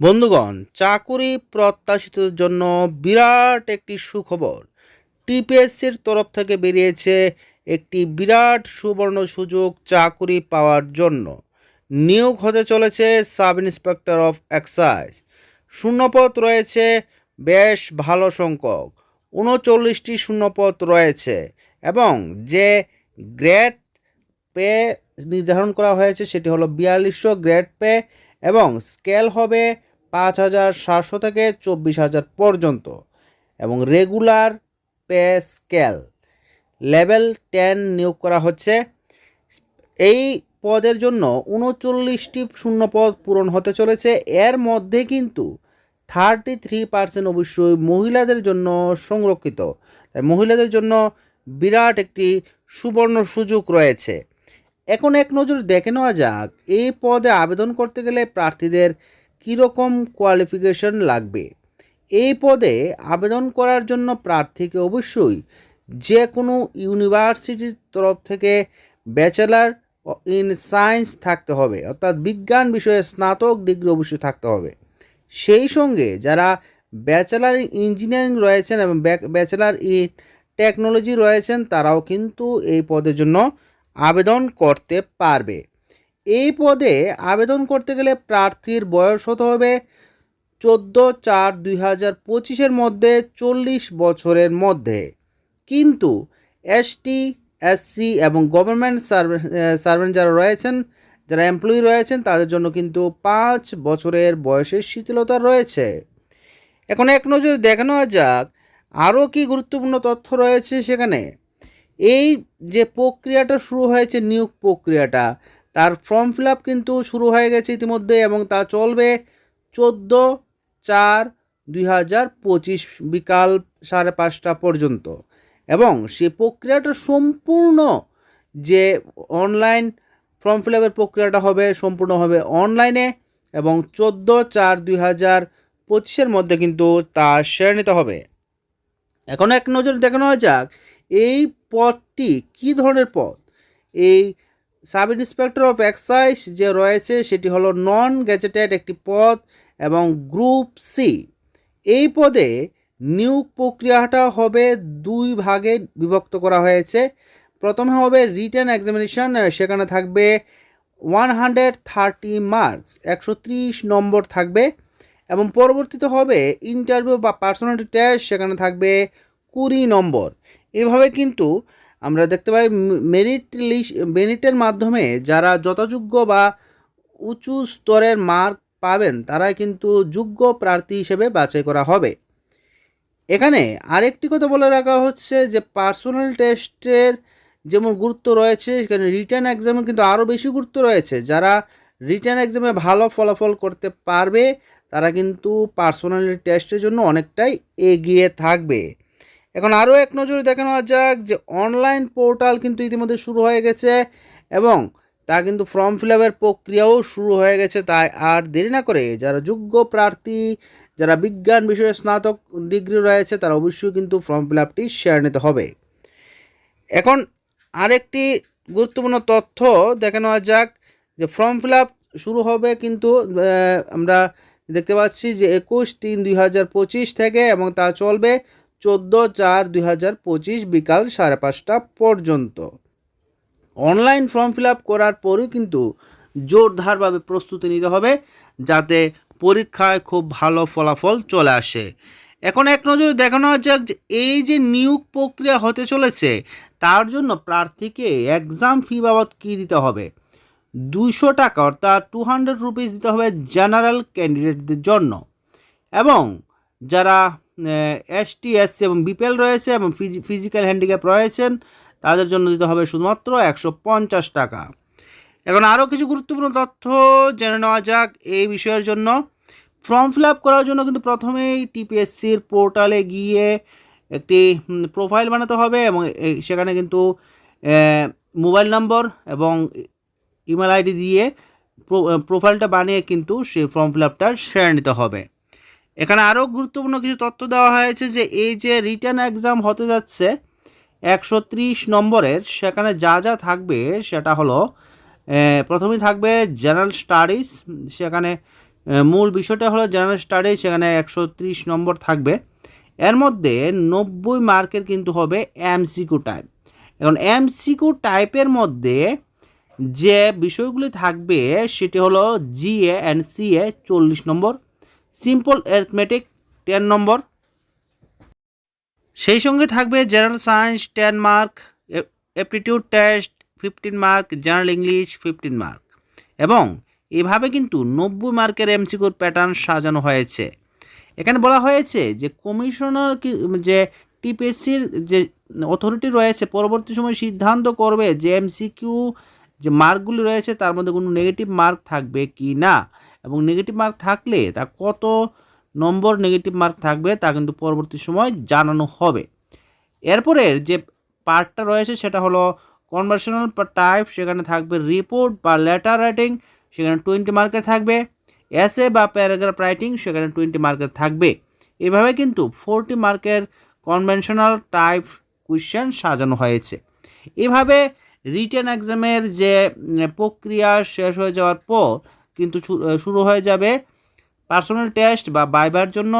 বন্ধুগণ, চাকুরি প্রত্যাশিতদের জন্য বিরাট একটি সুখবর। টিপিএসসির তরফ থেকে বেরিয়েছে একটি বিরাট সুবর্ণ সুযোগ চাকুরি পাওয়ার জন্য। নিয়োগ হতে চলেছে সাব ইন্সপেক্টর অফ এক্সাইজ। শূন্যপদ রয়েছে বেশ ভালো সংখ্যক। উনচল্লিশটি শূন্যপদ রয়েছে এবং যে গ্রেড পে নির্ধারণ করা হয়েছে সেটি হলো বিয়াল্লিশশো গ্রেড পে এবং স্কেল হবে পাঁচ হাজার সাতশো থেকে চব্বিশ হাজার পর্যন্ত এবং regular pay scale level ten নিয়োগ করা হচ্ছে। এই পদের জন্য উনচল্লিশটি শূন্য পদ পূরণ হতে চলেছে। এর মধ্যে কিন্তু থার্টি থ্রি পার্সেন্ট অবশ্যই মহিলাদের জন্য সংরক্ষিত। তাই মহিলাদের জন্য বিরাট একটি সুবর্ণ সুযোগ রয়েছে। এখন এক নজর দেখে নেওয়া যাক, এই পদে আবেদন করতে গেলে প্রার্থীদের কীরকম কোয়ালিফিকেশন লাগবে? এই পদে আবেদন করার জন্য প্রার্থীকে অবশ্যই যে কোনো ইউনিভার্সিটির তরফ থেকে ব্যাচেলার ইন সায়েন্স থাকতে হবে, অর্থাৎ বিজ্ঞান বিষয়ে স্নাতক ডিগ্রি অবশ্যই থাকতে হবে। সেই সঙ্গে যারা ব্যাচেলার ইন ইঞ্জিনিয়ারিং রয়েছেন এবং ব্যাচেলার ইন টেকনোলজি রয়েছেন, তারাও কিন্তু এই পদের জন্য আবেদন করতে পারবে। এই পদে আবেদন করতে গেলে প্রার্থীর বয়স হতে হবে চোদ্দ চার দুই হাজার পঁচিশের মধ্যে চল্লিশ বছরের মধ্যে। কিন্তু এসটি এসসি এবং গভর্নমেন্ট সার্ভেন্ট যারা রয়েছেন, যারা এমপ্লয়ি রয়েছেন, তাদের জন্য কিন্তু পাঁচ বছরের বয়সের শিথিলতা রয়েছে। এখন এক নজরে দেখানো যাক, আরও কি গুরুত্বপূর্ণ তথ্য রয়েছে সেখানে। এই যে প্রক্রিয়াটা শুরু হয়েছে, নিয়োগ প্রক্রিয়াটা তার ফর্ম ফিল কিন্তু শুরু হয়ে গেছে ইতিমধ্যে এবং তা চলবে চোদ্দ চার দুই হাজার পঁচিশ বিকাল সাড়ে পাঁচটা পর্যন্ত। এবং সে প্রক্রিয়াটা সম্পূর্ণ যে অনলাইন ফর্ম ফিল প্রক্রিয়াটা হবে সম্পূর্ণ হবে অনলাইনে এবং চোদ্দ চার দুই হাজার পঁচিশের মধ্যে কিন্তু তা সেরে নিতে হবে। এখন এক নজর দেখানো যাক এই পদটি কী ধরনের পদ এই সাব ইন্সপেক্টর অফ এক্সাইজ যে রয়েছে, সেটি হলো নন গ্যাজেটেড একটি পদ এবং গ্রুপ সি এই পদে নিয়োগ প্রক্রিয়াটা হবে দুই ভাগে বিভক্ত করা হয়েছে। প্রথমে হবে রিটার্ন এক্সামিনেশন সেখানে থাকবে ওয়ান হান্ড্রেড থার্টি মার্কস একশো ত্রিশ নম্বর থাকবে। এবং পরবর্তীতে হবে ইন্টারভিউ বা পার্সোনালিটি টেস্ট সেখানে থাকবে কুড়ি নম্বর। এভাবে কিন্তু আমরা দেখতে পাই মেরিট লিস্ট মেরিটের মাধ্যমে যারা যথাযোগ্য বা উঁচু স্তরের মার্ক পাবেন, তারাই কিন্তু যোগ্য প্রার্থী হিসেবে বাছাই করা হবে। এখানে আরেকটি কথা বলে রাখা হচ্ছে যে পার্সোনাল টেস্টের যেমন গুরুত্ব রয়েছে, সেখানে রিটার্ন এক্সামে কিন্তু আরও বেশি গুরুত্ব রয়েছে। যারা রিটার্ন এক্সামে ভালো ফলাফল করতে পারবে, তারা কিন্তু পার্সোনালিটি টেস্টের জন্য অনেকটাই এগিয়ে থাকবে। এখন আরও এক নজরে দেখানো যাক যে অনলাইন পোর্টাল কিন্তু ইতিমধ্যে শুরু হয়ে গেছে এবং তা কিন্তু ফর্ম ফিল আপের প্রক্রিয়াও শুরু হয়ে গেছে, তাই আর দেরি না করে যারা যোগ্য প্রার্থী, যারা বিজ্ঞান বিষয়ে স্নাতক ডিগ্রি রয়েছে, তারা অবশ্যই কিন্তু ফর্ম ফিল আপটি শেয়ার নিতে হবে। এখন আরেকটি গুরুত্বপূর্ণ তথ্য দেখে নেওয়া যাক যে ফর্ম ফিল আপ শুরু হবে কিন্তু আমরা দেখতে পাচ্ছি যে একুশ তিন দুই থেকে এবং তা চলবে চোদ্দ চার দুই হাজার পঁচিশ বিকাল সাড়ে পাঁচটা পর্যন্ত। অনলাইন ফর্ম ফিল আপ করার পরেও কিন্তু জোরদারভাবে প্রস্তুতি নিতে হবে যাতে পরীক্ষায় খুব ভালো ফলাফল চলে আসে। এখন এক নজরে দেখানো যাক যে এই যে নিয়োগ প্রক্রিয়া হতে চলেছে, তার জন্য প্রার্থীকে এক্সাম ফি বাবদ কী দিতে হবে? দুশো টাকা অর্থাৎ টু হান্ড্রেড রুপিস দিতে হবে জেনারেল ক্যান্ডিডেটদের জন্য। এবং যারা এসটি এসসি এবং বিপিএল রয়েছে এবং ফিজিক্যাল হ্যান্ডিক্যাপ রয়েছেন। তাদের জন্য দিতে হবে শুধুমাত্র একশো পঞ্চাশ টাকা। এখন আরও কিছু গুরুত্বপূর্ণ তথ্য জেনে নেওয়া যাক এই বিষয়ের জন্য। ফর্ম ফিল আপ করার জন্য কিন্তু প্রথমেই টিপিএসসির পোর্টালে গিয়ে একটি প্রোফাইল বানাতে হবে এবং সেখানে কিন্তু মোবাইল নম্বর এবং ইমেল আইডি দিয়ে প্রোফাইলটা বানিয়ে কিন্তু সেই ফর্ম ফিল আপটা সেরে নিতে হবে। এখানে আরও গুরুত্বপূর্ণ কিছু তথ্য দেওয়া হয়েছে যে এই যে রিটার্ন এক্সাম হতে যাচ্ছে একশো ত্রিশ নম্বরের, সেখানে যা যা থাকবে সেটা হলো প্রথমেই থাকবে জেনারেল স্টাডিজ সেখানে মূল বিষয়টা হলো জেনারেল স্টাডিজ সেখানে একশো ত্রিশ নম্বর থাকবে। এর মধ্যে নব্বই মার্কের কিন্তু হবে এমসিকিউ টাইপ এখন এমসিকিউ টাইপের মধ্যে যে বিষয়গুলি থাকবে, সেটি হলো জিএ অ্যান্ড সিএ চল্লিশ নম্বর। সিম্পল অ্যারিথমেটিক টেন নম্বর। সেই সঙ্গে থাকবে general science ten mark aptitude test fifteen mark general English fifteen mark. এবং এভাবে কিন্তু নব্বই মার্কের এমসিকিউর প্যাটার্ন সাজানো হয়েছে। এখানে বলা হয়েছে যে কমিশনার কি- যে টিপিএসসির যে অথরিটি রয়েছে, পরবর্তী সময় সিদ্ধান্ত করবে যে এমসিকিউ যে মার্কগুলি রয়েছে, তার মধ্যে কোনো নেগেটিভ মার্ক থাকবে কি না। এবং নেগেটিভ মার্ক থাকলে তা কত নম্বর নেগেটিভ মার্ক থাকবে তা কিন্তু পরবর্তী সময় জানানো হবে। এরপরে যে পার্টটা রয়েছে সেটা হলো কনভার্সনাল টাইপ সেখানে থাকবে রিপোর্ট বা লেটার রাইটিং সেখানে টোয়েন্টি মার্কের থাকবে। এসে বা প্যারাগ্রাফ রাইটিং সেখানে টোয়েন্টি মার্কের থাকবে। এভাবে কিন্তু ফোরটি মার্কের কনভেনশনাল টাইপ কোয়েশ্চেন সাজানো হয়েছে। এভাবে রিটেন এক্সামের যে প্রক্রিয়া শেষ হয়ে যাওয়ার পর কিন্তু শুরু হয়ে যাবে পার্সোনাল টেস্ট বা বাইবার জন্য।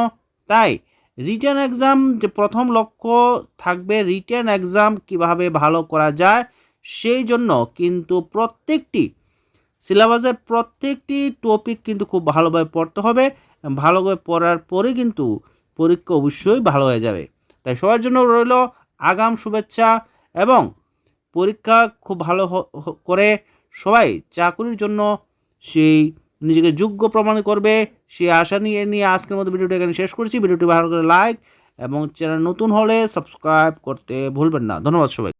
তাই রিটেন এক্সাম যে প্রথম লক্ষ্য থাকবে রিটেন এক্সাম কীভাবে ভালো করা যায় সেই জন্য কিন্তু প্রত্যেকটি সিলেবাসের প্রত্যেকটি টপিক কিন্তু খুব ভালোভাবে পড়তে হবে। ভালোভাবে পড়ার পরে কিন্তু পরীক্ষা অবশ্যই ভালো হয়ে যাবে। তাই সবার জন্য রইল আগাম শুভেচ্ছা এবং পরীক্ষা খুব ভালো করে সবাই চাকরির জন্য সেই নিজেকে যোগ্য প্রমাণ করবে সেই আশা নিয়ে নিয়ে আজকের মতো ভিডিওটি এখানে শেষ করছি। ভিডিওটি ভালো করে লাইক এবং চ্যানেল নতুন হলে সাবস্ক্রাইব করতে ভুলবেন না। ধন্যবাদ সবাই